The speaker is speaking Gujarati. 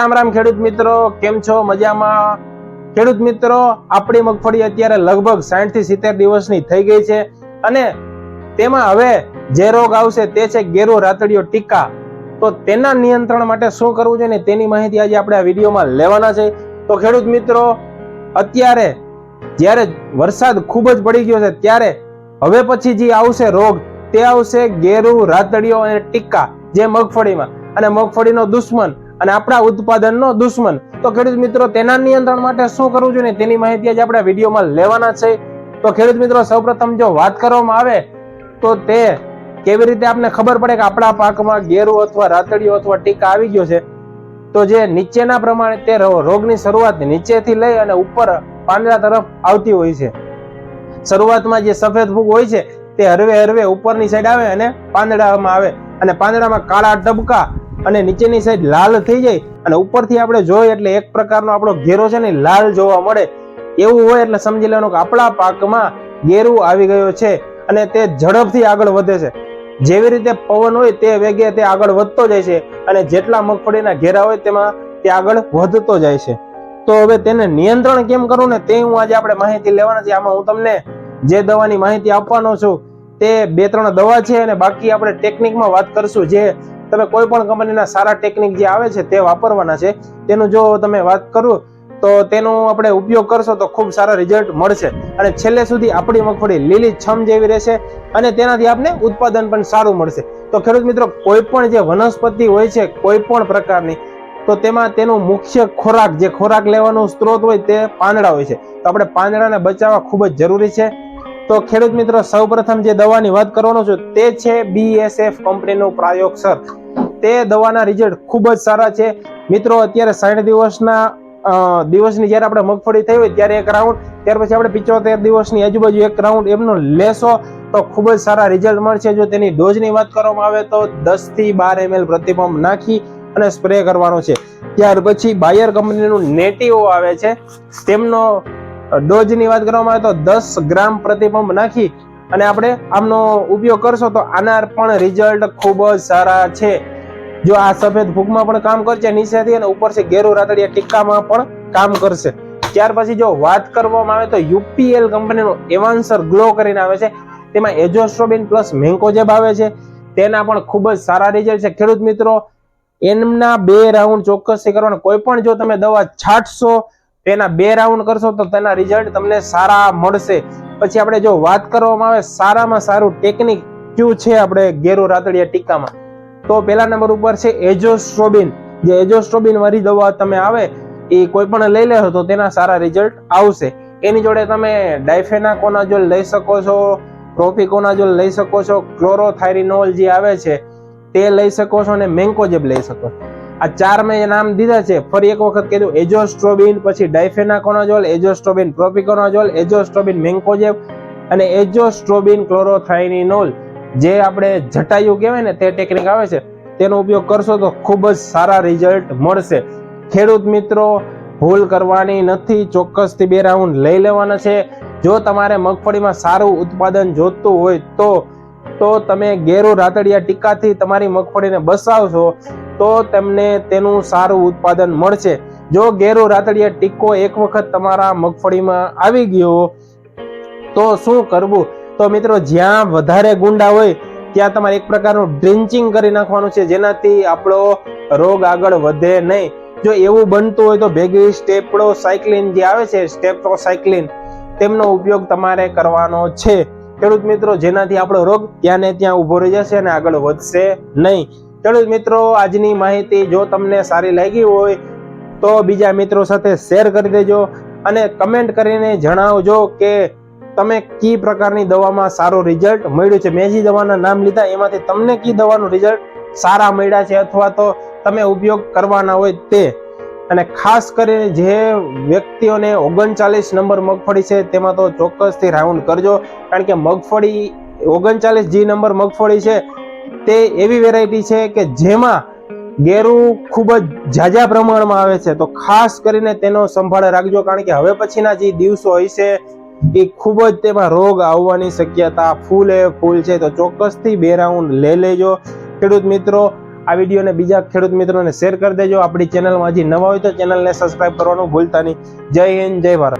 રામ રામ ખેડૂત મિત્રો, કેમ છો? મજામાં? ખેડૂત મિત્રો, આપણી મગફળી અત્યારે લગભગ સાઠથી સિત્તેર દિવસની થઈ ગઈ છે અને તેમાં હવે જે રોગ આવશે તે છે ગેરો રાતડીયો ટીકા. તો તેના નિયંત્રણ માટે શું કરવું જોઈએ તેની માહિતી આજે આપણે આ વિડીયોમાં લેવાના છે. તો ખેડૂત મિત્રો, અત્યારે જ્યારે વરસાદ ખૂબ જ પડી ગયો છે, ત્યારે હવે પછી જે આવશે રોગ તે આવશે ગેરુ રાતડીયો અને ટીકા જે મગફળીમાં. અને મગફળીનો દુશ્મન અને આપણા ઉત્પાદનનો દુશ્મન. તો ખેડૂત મિત્રો, તેના નિયંત્રણ માટે શું કરવું જોઈએ તેની માહિતી આજે આપણે વિડીયોમાં લેવાના છે. તો ખેડૂત મિત્રો, સૌપ્રથમ જો વાત કરવામાં આવે, તો તે કેવી રીતે આપને ખબર પડે કે આપણા પાકમાં ગેરુ અથવા રાતડીયો અથવા ટીકા આવી ગયો છે? તો જે નીચેના પ્રમાણે તે રોગની શરૂઆત નીચેથી લઈ અને ઉપર પાંદડા તરફ આવતી હોય છે. શરૂઆતમાં જે સફેદ ફૂગ હોય છે, તે હરવે હરવે ઉપરની સાઈડ આવે અને પાંદડામાં આવે. અને પાંદડામાં કાળા ટબકા અને નીચેની સાઈડ લાલ થઈ જાય અને ઉપરથી આપણે જોઈએ એટલે એક પ્રકારનો આપણો ઘેરો છે ને લાલ જોવા મળે. એવું હોય એટલે સમજી લેવાનું કે આપણા પાકમાં ગેરું આવી ગયો છે અને તે ઝડપથી આગળ વધે છે. જેવી રીતે પવન હોય તે વેગે તે આગળ વધતો જાય છે અને જેટલા મગફળીના ઘેરા હોય તેમાં તે આગળ વધતો જાય છે. તો હવે તેને નિયંત્રણ કેમ કરવું ને તે હું આજે આપણે માહિતી લેવાના છે આમાં હું તમને જે દવાની માહિતી આપવાનો છું તે બે ત્રણ દવા છે અને બાકી આપણે ટેકનિકમાં વાત કરશું જે તમે કોઈ પણ કંપનીના સારા ટેકનિક જે આવે છે તે વાપરવાના છે, તેનું જો તમે વાત કરું, તો તેનો આપણે ઉપયોગ કરશો તો ખૂબ સારા રિઝલ્ટ મળશે. અને છેલ્લે સુધી આપણી મગફળી લીલી છમ જેવી રહેશે અને તેનાથી આપને ઉત્પાદન પણ સારું મળશે. તો ખેડૂત મિત્રો, કોઈ પણ જે વનસ્પતિ હોય છે, કોઈ પણ પ્રકારની, તો તેમાં તેનું મુખ્ય ખોરાક, જે ખોરાક લેવાનો સ્ત્રોત હોય તે પાંદડા હોય છે. તો આપણે પાંદડાને બચાવવા ખૂબ જ જરૂરી છે. તો ખેડૂત મિત્રો, સૌપ્રથમ જે દવાની વાત કરવાનો છું, તે છે બીએસએફ કંપનીનું પ્રાયોગસર તે દવાના રિઝલ્ટ ખૂબ જ સારા છે. મિત્રો, અત્યારે સાઠ દિવસના દિવસની જ્યારે આપણે મગફળી થઈ હોય ત્યારે એક રાઉન્ડ ત્યાર પછી આપણે પિચોતેર દિવસની આજુબાજુ એક રાઉન્ડ એમનો લેશો, તો ખૂબ જ સારા રિઝલ્ટ મળશે. જો તેની ડોઝની વાત કરવામાં આવે તો દસથી બાર એમએલ પ્રતિપંપ નાખી અને સ્પ્રે કરવાનો છે. ત્યાર પછી બાયર કંપનીનું નેટિવો આવે છે. તેમનો ડોઝની વાત કરવામાં આવે તો દસ ગ્રામ પ્રતિપંપ નાખી અને આપણે આમનો ઉપયોગ કરશો તો આના પણ રિઝલ્ટ ખૂબ જ સારા છે. જો આ સફેદ ફૂગમાં પણ કામ કરશે, નીચેથી અને ઉપરથી ગેરુ રાતડિયા ટીકામાં પણ કામ કરશે. ત્યાર પછી જો વાત કરવામાં આવે તો યુપીએલ કંપનીનું એવાન્સર ગ્લો કરીને આવે છે. તેમાં એજોસ્ટ્રોબિન પ્લસ મેન્કોજેબ આવે છે. તેના પણ ખૂબ જ સારા રિઝલ્ટ છે. ખેડૂત મિત્રો, એમના બે રાઉન્ડ ચોક્કસથી કરવાના. કોઈ પણ જો તમે દવા છાંટશો તેના બે રાઉન્ડ કરશો તો તેના રિઝલ્ટ તમને સારા મળશે. પછી આપણે જો વાત કરવામાં આવે સારામાં સારું ટેકનિક કયું છે આપણે ગેરુ રાતડિયા ટીકામાં? તો પહેલા નંબર ઉપર છે એજોસ્ટ્રોબિન. જે એજોસ્ટ્રોબિન વાળી દવા તમે આવે, એ કોઈ પણ લઈ લેશો તો તેના સારા રિઝલ્ટ આવશે. એની જોડે તમે ડાયફેનાકોનાઝોલ લઈ શકો છો પ્રોપિકોનાઝોલ લઈ શકો છો, ક્લોરોથાયરિનોલ જે આવે છે, તે લઈ શકો છો અને મેન્કોજેબ લઈ શકો છો. આ ચાર મેં નામ દીધા છે. ફરી એક વખત કીધું એજોસ્ટ્રોબિન, પછી difenoconazole, azoxystrobin propiconazole, azoxystrobin mancozeb અને એજોસ્ટ્રોબિન ક્લોરોથાઇનિનોલ જે આપણે જટાયુ કહેવાય ને, તે ટેકનિક આવે છે. તેનો ઉપયોગ કરશો તો ખૂબ જ સારા રિઝલ્ટ મળશે. ખેડૂત મિત્રો, ભૂલ કરવાની નથી, ચોક્કસથી બે રાઉન્ડ લઈ લેવાના છે. જો તમારે મગફળીમાં સારું ઉત્પાદન જોતું હોય તો તો તમે ગેરુ રાતડિયા ટીકાથી તમારી મગફળીને બસાવશો. તો તેમને તેનું સારું ઉત્પાદન મળશે. જો ગેરુ રાતડિયા ટીકો એક વખત તમારા મગફળીમાં આવી ગયો તો શું કરવું? તો મિત્રો, જ્યાં વધારે ગુંડા હોય, ત્યાં તમારે એક પ્રકારનું ડ્રિન્ચિંગ કરી નાખવાનું છે, જેનાથી આપણો રોગ આગળ વધે નહીં. જો એવું બનતું હોય તો ભેગી સ્ટેપડો સાયક્લિન જે આવે છે સ્ટેપ્ટો સાયક્લિન, તેમનો ઉપયોગ તમારે કરવાનો છે. ખેડૂત મિત્રો, જેનાથી આપણો રોગ ત્યાં ને ત્યાં ઊભો રહી જશે અને આગળ વધશે નહીં. ખેડૂત મિત્રો, આજની માહિતી જો તમને સારી લાગી હોય તો બીજા મિત્રો સાથે શેર કરી દેજો અને કમેન્ટ કરીને જણાવજો કે તમે કી પ્રકારની દવામાં સારું રિઝલ્ટ મળ્યું છે. મેં જે દવાના નામ લીધા, એમાંથી તમને કી દવાનું રિઝલ્ટ સારા મળ્યા છે અથવા તો તમે ઉપયોગ કરવાના હોય તે. અને ખાસ કરીને જે વ્યક્તિઓને ઓગણચાલીસ નંબર મગફળી છે, તેમાં તો ચોક્કસથી રાઉન્ડ કરજો. કારણ કે મગફળી ઓગણચાલીસ જી નંબર મગફળી છે તે એવી વેરાયટી છે કે જેમાં ગેરું ખૂબ જ ઝાઝા પ્રમાણમાં આવે છે. તો ખાસ કરીને તેનો સંભાળ રાખજો, કારણ કે હવે પછીના જે દિવસો હશે, એ ખૂબ જ તેમાં રોગ આવવાની શક્યતા ફૂલે ફૂલ છે. તો ચોક્કસથી બે રાઉન્ડ લઈ લેજો. ખેડૂત મિત્રો, આ વિડીયોને બીજા ખેડૂત મિત્રોને શેર કરી દેજો. આપણી ચેનલમાં હજી નવા હોય તો ચેનલને સબસ્ક્રાઈબ કરવાનું ભૂલતા નહીં. જય હિન્દ, જય ભારત.